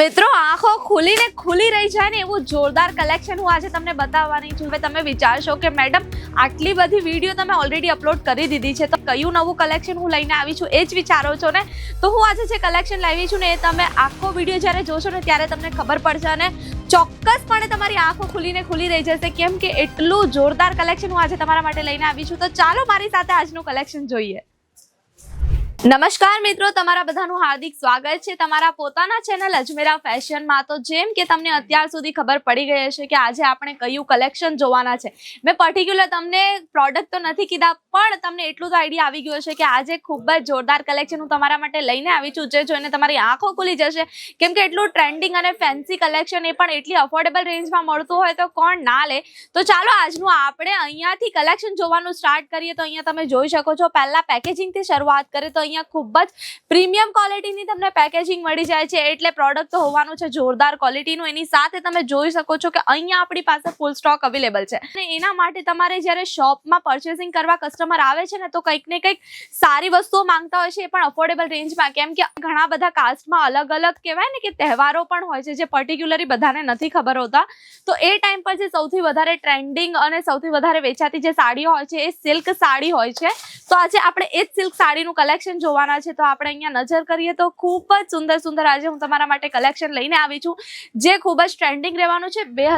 મિત્રો, આંખો ખુલીને ખુલી રહી જાય ને એવું જોરદાર કલેક્શન હું આજે તમને બતાવવાની છું. હવે તમે વિચારશો કે, મેડમ, આટલી બધી વીડિયો તમે ઓલરેડી અપલોડ કરી દીધી છે, તો કયું નવું કલેક્શન હું લઈને આવી છું? એ જ વિચારો છો ને? તો હું આજે જે કલેક્શન લાવી છું ને, એ તમે આખો વીડિયો જ્યારે જોશો ને, ત્યારે તમને ખબર પડશે અને ચોક્કસપણે તમારી આંખો ખુલીને ખુલી રહી જશે. કેમ કે એટલું જોરદાર કલેક્શન હું આજે તમારા માટે લઈને આવી છું. તો ચાલો મારી સાથે આજનું કલેક્શન જોઈએ. નમસ્કાર મિત્રો, તમારા બધાનું હાર્દિક સ્વાગત છે. તમારા પોતાના ચેનલ અજમેરા ફેશનમાં તો જેમ કે તમને અત્યાર સુધી ખબર પડી ગઈ હશે કે આજે આપણે કયું કલેક્શન જોવાના છે. મેં પર્ટિક્યુલર તમને પ્રોડક્ટ તો નથી કીધા, પણ તમને એટલું તો આઈડિયા આવી ગયો છે કે આજે ખૂબ જ જોરદાર કલેક્શન હું તમારા માટે લઈને આવી છું, જે જોઈને તમારી આંખો ખુલી જશે. કેમ કે એટલું ટ્રેન્ડિંગ અને ફેન્સી કલેક્શન એ પણ એટલી અફોર્ડેબલ રેન્જમાં મળતું હોય તો કોણ ના લે? તો ચાલો આજનું આપણે અહીંયાથી કલેક્શન જોવાનું સ્ટાર્ટ કરીએ. તો અહીંયા તમે જોઈ શકો છો, પહેલાં પેકેજિંગથી શરૂઆત કરીએ. તો અહીંયા ખૂબ જ પ્રીમિયમ ક્વોલિટીની તમને પેકેજિંગ મળી જાય છે. એટલે પ્રોડક્ટ તો હોવાનું છે જોરદાર ક્વોલિટીનું. એની સાથે તમે જોઈ શકો છો કે અહીંયા આપણી પાસે ફૂલ સ્ટોક અવેલેબલ છે. અને એના માટે તમારે જ્યારે શોપમાં પરચેસિંગ કરવા કસ્ટમર આવે છે ને, તો કંઈક ને કંઈક સારી વસ્તુઓ માંગતા હોય છે. એ પણ અફોર્ડેબલ રેન્જમાં કેમ કે ઘણા બધા કાસ્ટમાં અલગ અલગ કહેવાય ને કે તહેવારો પણ હોય છે જે પર્ટિક્યુલરલી બધાને નથી ખબર હોતા. તો એ ટાઈમ પર જે સૌથી વધારે ટ્રેન્ડિંગ અને સૌથી વધારે વેચાતી જે સાડીઓ હોય છે, એ સિલ્ક સાડી હોય છે. તો આજે આપણે એ જ સિલ્ક સાડીનું કલેક્શન જોવાના છે, તો આપણે અહીંયા નજર કરીએ તો ખૂબ જ સુંદર સુંદર આજે હું તમારા માટે કલેક્શન લઈને આવી છું, જે ખૂબ જ ટ્રેન્ડિંગ રહેવાનું છે, બે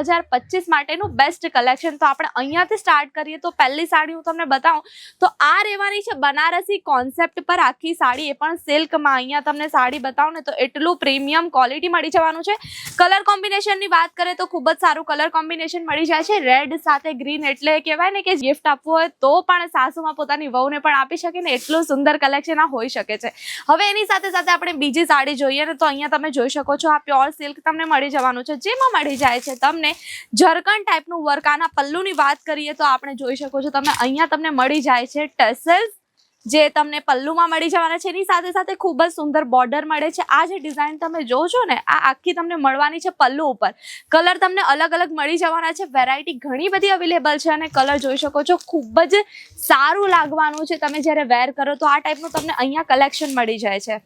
માટેનું બેસ્ટ કલેક્શન તો આપણે અહીંયાથી સ્ટાર્ટ કરીએ તો પહેલી સાડી હું તમને બતાવું, તો આ રહેવાની છે બનારસી કોન્સેપ્ટ પર આખી સાડી, એ પણ સિલ્કમાં. અહીંયા તમને સાડી બતાવું ને તો એટલું પ્રીમિયમ ક્વોલિટી મળી જવાનું છે. કલર કોમ્બિનેશનની વાત કરીએ તો ખૂબ જ સારું કલર કોમ્બિનેશન મળી જાય છે. રેડ સાથે ગ્રીન એટલે કહેવાય ને કે ગિફ્ટ આપવું હોય તો પણ સાસુમાં પોતાની વહુને પણ આપી શકે ને એટલું સુંદર કલેક્શન આ હોઈ શકે છે. હવે એની સાથે સાથે આપણે બીજી સાડી જોઈએ ને તો અહીંયા તમે જોઈ શકો છો આ પ્યોર સિલ્ક તમને મળી જવાનું છે. જેમાં મળી જાય છે તમને જરકન ટાઈપનું વર્ક. આના પલ્લુની વાત કરીએ તો આપણે જોઈ શકો છો તમે અહીંયા તમને મળી જાય છે ટેસલ્સ જે તમને પલ્લુમાં મળી જવાના છે. એની સાથે સાથે ખૂબ જ સુંદર બોર્ડર મળે છે. આ જે ડિઝાઇન તમે જોશો ને, આ આખી તમને મળવાની છે પલ્લુ ઉપર. કલર તમને અલગ અલગ મળી જવાના છે. વેરાયટી ઘણી બધી અવેલેબલ છે અને કલર જોઈ શકો છો. ખૂબ જ સારું લાગવાનું છે. તમે જ્યારે વેર કરો તો આ ટાઈપનું તમને અહીંયા કલેક્શન મળી જાય છે.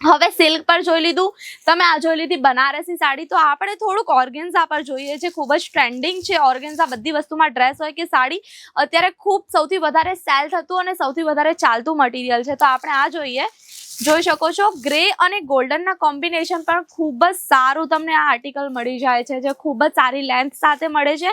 હવે સિલ્ક પર જોઈ લીધું. તમે આ જોઈ લીધી બનારસી સાડી. તો આપણે થોડુંક ઓર્ગેન્ઝા પર જોઈએ છે ખૂબ જ ટ્રેન્ડિંગ છે. ઓર્ગેન્ઝા બધી વસ્તુમાં ડ્રેસ હોય કે સાડી, અત્યારે ખૂબ સૌથી વધારે સેલ થતું અને સૌથી વધારે ચાલતું મટીરિયલ છે. તો આપણે આ જોઈએ. જોઈ શકો છો, ગ્રે અને ગોલ્ડનના કોમ્બિનેશન પણ ખૂબ જ સારું તમને આ આર્ટિકલ મળી જાય છે, જે ખૂબ જ સારી લેન્થ સાથે મળે છે.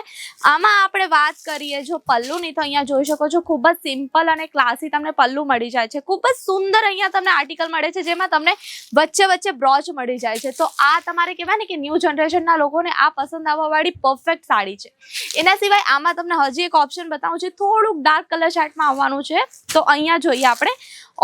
આમાં આપણે વાત કરીએ, જો પલ્લુની તો અહીંયા જોઈ શકો છો, ખૂબ જ સિમ્પલ અને ક્લાસી તમને પલ્લુ મળી જાય છે. ખૂબ જ સુંદર અહીંયા તમને આર્ટિકલ મળે છે, જેમાં તમને વચ્ચે વચ્ચે બ્રોચ મળી જાય છે. તો આ તમારે કહેવાય ને કે ન્યૂ જનરેશનના લોકોને આ પસંદ આવવાવાળી પરફેક્ટ સાડી છે. એના સિવાય આમાં તમને હજી એક ઓપ્શન બતાવું છે, થોડુંક ડાર્ક કલર શર્ટમાં આવવાનું છે. તો અહીંયા જોઈએ આપણે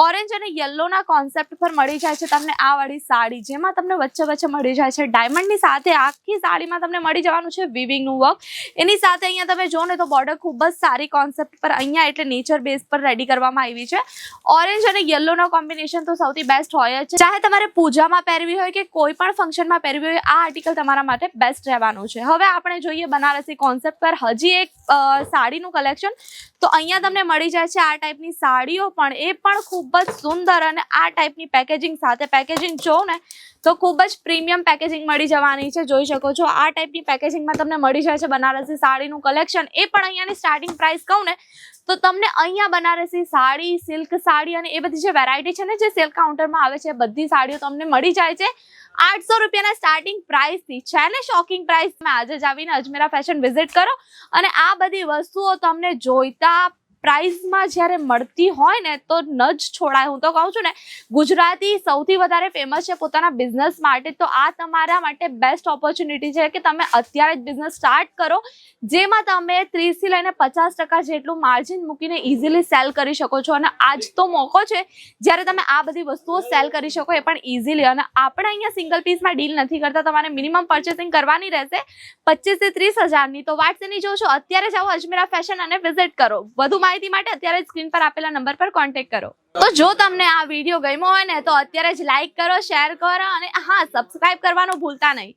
ઓરેન્જ અને યલોના કોન્સેપ્ટ પર મળી જાય છે તમને આ વાળી સાડી, જેમાં તમને વચ્ચે વચ્ચે મળી જાય છે ડાયમંડની સાથે આખી સાડીમાં તમને મળી જવાનું છે વિવિંગનું વર્ક એની સાથે અહીંયા તમે જો ને તો બોર્ડર ખૂબ જ સારી કોન્સેપ્ટ પર અહીંયા એટલે નેચર બેઝ પર રેડી કરવામાં આવી છે. ઓરેન્જ અને યલોનો કોમ્બિનેશન તો સૌથી બેસ્ટ હોય છે. ચાહે તમારે પૂજામાં પહેરવી હોય કે કોઈ પણ ફંક્શનમાં પહેરવી હોય, આ આર્ટિકલ તમારા માટે બેસ્ટ રહેવાનું છે. હવે આપણે જોઈએ બનારસી કોન્સેપ્ટ પર. હજી એક સાડીનું કલેક્શન તો અહીંયા તમને મળી જાય છે આ ટાઈપની સાડીઓ, પણ એ પણ ખૂબ જ સુંદર અને આ ટાઈપની પેકેજિંગ સાથે પેકેજિંગ જો ને, તો ખૂબ જ પ્રીમિયમ પેકેજિંગ મળી જવાની છે. જોઈ શકો છો, આ ટાઈપની પેકેજિંગમાં તમને મળી જાય છે બનારસી સાડીનું કલેક્શન એ પણ અહીંયાની સ્ટાર્ટિંગ પ્રાઇસ કહું ને, તો તમને અહીંયા બનારસી સાડી સિલ્ક સાડી અને એ બધી જે વેરાયટી છે ને, જે સેલ કાઉન્ટરમાં આવે છે બધી સાડીઓ તમને મળી જાય છે. આઠસો રૂપિયાના સ્ટાર્ટિંગ પ્રાઇસથી છે ને શોકિંગ પ્રાઇસ આજે જ આવીને અજમેરા ફેશન વિઝિટ કરો અને આ બધી વસ્તુઓ તમને જોઈતા પ્રાઇઝમાં જ્યારે મળતી હોય ને, તો ન જ છોડાય. હું તો કહું છું ને, ગુજરાતી સૌથી વધારે ફેમસ છે પોતાના બિઝનેસ માટે, તો આ તમારા માટે બેસ્ટ ઓપોર્ચ્યુનિટી છે કે તમે અત્યારે જ બિઝનેસ સ્ટાર્ટ કરો, જેમાં તમે ત્રીસથી લઈને પચાસ ટકા જેટલું માર્જિન મૂકીને ઇઝીલી સેલ કરી શકો છો. અને આજ તો મોકો છે, જ્યારે તમે આ બધી વસ્તુઓ સેલ કરી શકો એ પણ ઇઝીલી અને આપણે અહીંયા સિંગલ પીસમાં ડીલ નથી કરતા, તમારે મિનિમમ પરચેસિંગ કરવાની રહેશે પચીસથી ત્રીસ હજારની. તો વાટસેની જો છો અત્યારે જાઓ અજમેરા ફેશન અને વિઝિટ કરો. વધુ માહિતી માટે અત્યારે સ્ક્રીન પર આપેલા નંબર પર કોન્ટેક્ટ કરો. તો જો તમને આ વીડિયો ગમ્યો હોય ને, તો અત્યારે જ લાઈક કરો શેર કરો અને હા સબસ્ક્રાઈબ કરવાનું ભૂલતા નહીં.